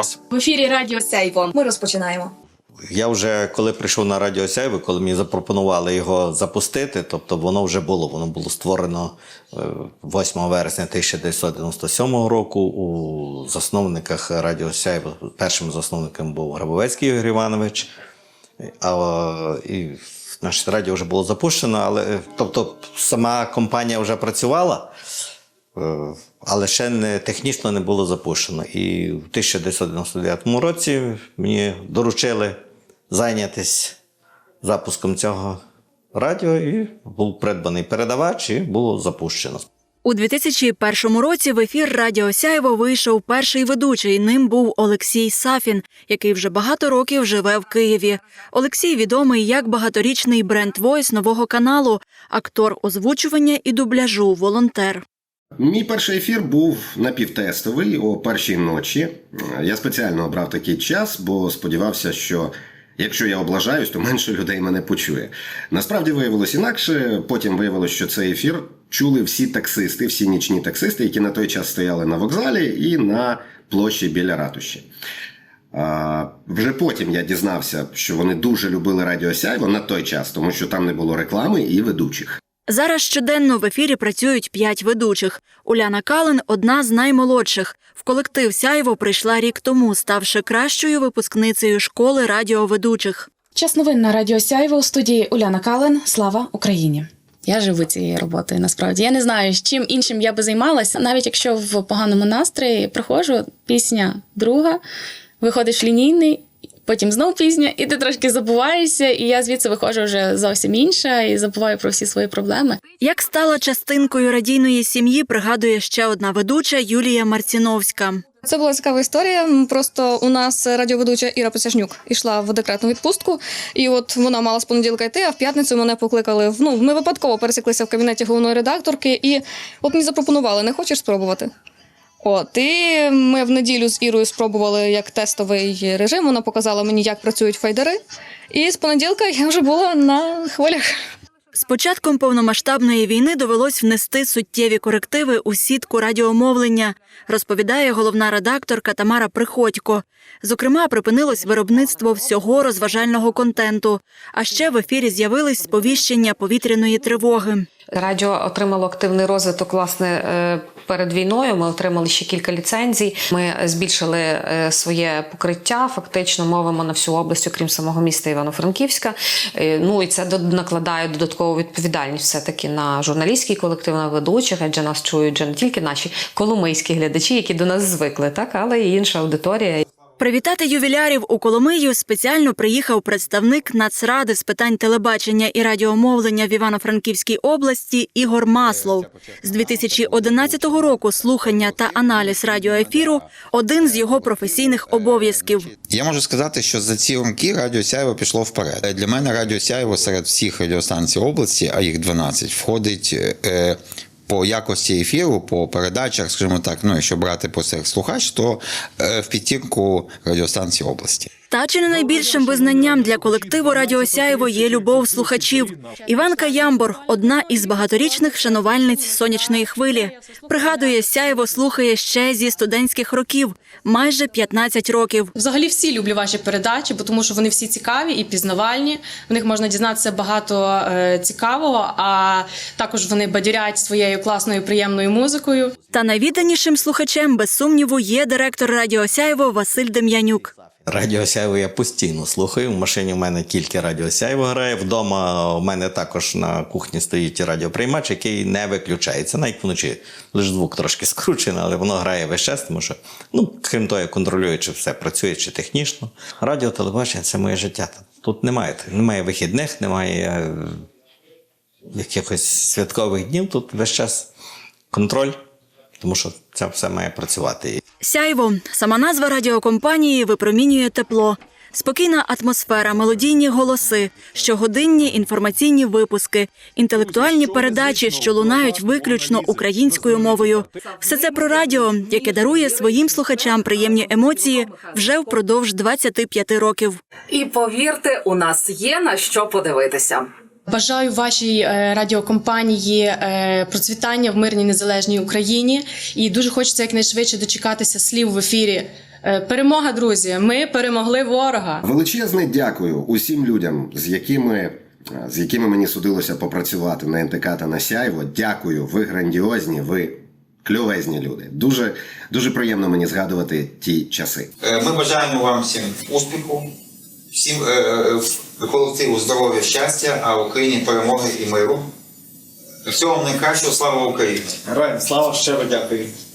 вас. В ефірі Радіо Сейво. Ми розпочинаємо. Я вже коли прийшов на Радіо Сяйво, коли мені запропонували його запустити, тобто воно вже було. Воно було створено е, 8 вересня 1997 року. У засновниках Радіо Сяйво першим засновником був Грабовецький Ігор Іванович. А, і наше радіо вже було запущено, але е, тобто сама компанія вже працювала. Е, Але ще не технічно не було запущено. І в 1999 році мені доручили зайнятися запуском цього радіо, і був придбаний передавач, і було запущено. У 2001 році в ефір Радіо Сяйво вийшов перший ведучий. Ним був Олексій Сафін, який вже багато років живе в Києві. Олексій відомий як багаторічний бренд Войс нового каналу, актор озвучування і дубляжу, волонтер. Мій перший ефір був напівтестовий о першій ночі. Я спеціально обрав такий час, бо сподівався, що якщо я облажаюсь, то менше людей мене почує. Насправді виявилось інакше. Потім виявилось, що цей ефір чули всі таксисти, всі нічні таксисти, які на той час стояли на вокзалі і на площі біля ратуші. А, вже потім я дізнався, що вони дуже любили Радіо Сяйво на той час, тому що там не було реклами і ведучих. Зараз щоденно в ефірі працюють п'ять ведучих. Уляна Калин одна з наймолодших. В колектив Сяйво прийшла рік тому, ставши кращою випускницею школи радіоведучих. Час новин на Радіо Сяйво у студії Уляна Кален. Слава Україні! Я живу цією роботою. Насправді я не знаю, з чим іншим я би займалася. Навіть якщо в поганому настрої приходжу, пісня друга, виходиш лінійний, потім знов пісня, і ти трошки забуваєшся, і я звідси виходжу вже зовсім інша і забуваю про всі свої проблеми. Як стала частинкою радійної сім'ї, пригадує ще одна ведуча Юлія Марціновська. Це була цікава історія. Просто у нас радіоведуча Іра Посяжнюк ішла в декретну відпустку, і от вона мала з понеділка йти, а в п'ятницю мене покликали. в- Ну, ми випадково пересіклися в кабінеті головної редакторки, і от мені запропонували: не хочеш спробувати? От, і ми в неділю з Ірою спробували як тестовий режим. Вона показала мені, як працюють файдери. І з понеділка я вже була на хвилях. З початком повномасштабної війни довелось внести суттєві корективи у сітку радіомовлення, розповідає головна редакторка Тамара Приходько. Зокрема, припинилось виробництво всього розважального контенту. А ще в ефірі з'явились сповіщення повітряної тривоги. Радіо отримало активний розвиток власне е, перед війною. Ми отримали ще кілька ліцензій. Ми збільшили е, своє покриття. Фактично мовимо на всю область, окрім самого міста Івано-Франківська. Е, Ну і це накладає додаткову відповідальність все таки на журналістський колектив, на ведучих, адже нас чують вже не тільки наші коломийські глядачі, які до нас звикли, так але й інша аудиторія. Привітати ювілярів у Коломию спеціально приїхав представник Нацради з питань телебачення і радіомовлення в Івано-Франківській області Ігор Маслов. З 2011 року слухання та аналіз радіоефіру один з його професійних обов'язків. Я можу сказати, що за ці роки Радіо Сяєво пішло вперед. Для мене Радіо Сяєво серед всіх радіостанцій області, а їх 12, входить. По якості ефіру, по передачах, скажімо так, ну якщо брати по цих слухач, то е, в підтірку радіостанції області. Та чи не найбільшим визнанням для колективу Радіо Сяєво є любов слухачів. Іванка Ямбор одна із багаторічних шанувальниць сонячної хвилі. Пригадує, Сяєво слухає ще зі студентських років, майже 15 років. Взагалі всі люблю ваші передачі, бо тому що вони всі цікаві і пізнавальні. В них можна дізнатися багато е, цікавого, а також вони бадьорять своєю класною приємною музикою. Та найвідданішим слухачем, без сумніву, є директор Радіо Сяєво Василь Дем'янюк. Радіо Сяйво я постійно слухаю. В машині в мене тільки Радіо Сяйво грає. Вдома у мене також на кухні стоїть радіоприймач, який не виключається, навіть вночі. Лише звук трошки скручений, але воно грає весь час, тому що, ну, крім того, я контролюю, чи все працює, чи технічно. Радіо, телебачення це моє життя. Тут немає, немає вихідних, немає е, якихось святкових днів. Тут весь час контроль, тому що це все має працювати. Сяйво сама назва радіокомпанії випромінює тепло. Спокійна атмосфера, мелодійні голоси, щогодинні інформаційні випуски, інтелектуальні передачі, що лунають виключно українською мовою. Все це про радіо, яке дарує своїм слухачам приємні емоції вже впродовж 25 років. І повірте, у нас є на що подивитися. Бажаю вашій е, радіокомпанії е, процвітання в мирній незалежній Україні. І дуже хочеться якнайшвидше дочекатися слів в ефірі Е, Перемога, друзі! Ми перемогли ворога. Величезне дякую усім людям, з якими. З якими мені судилося попрацювати на НТК та на Сяйво. Дякую, ви грандіозні, ви кльовезні люди. Дуже дуже приємно мені згадувати ті часи. Ми бажаємо вам всім успіху, всім е, е, колективу здоров'я, щастя, а Україні перемоги і миру. Всього найкращого, слава Україні! Героям слава щиро дякую.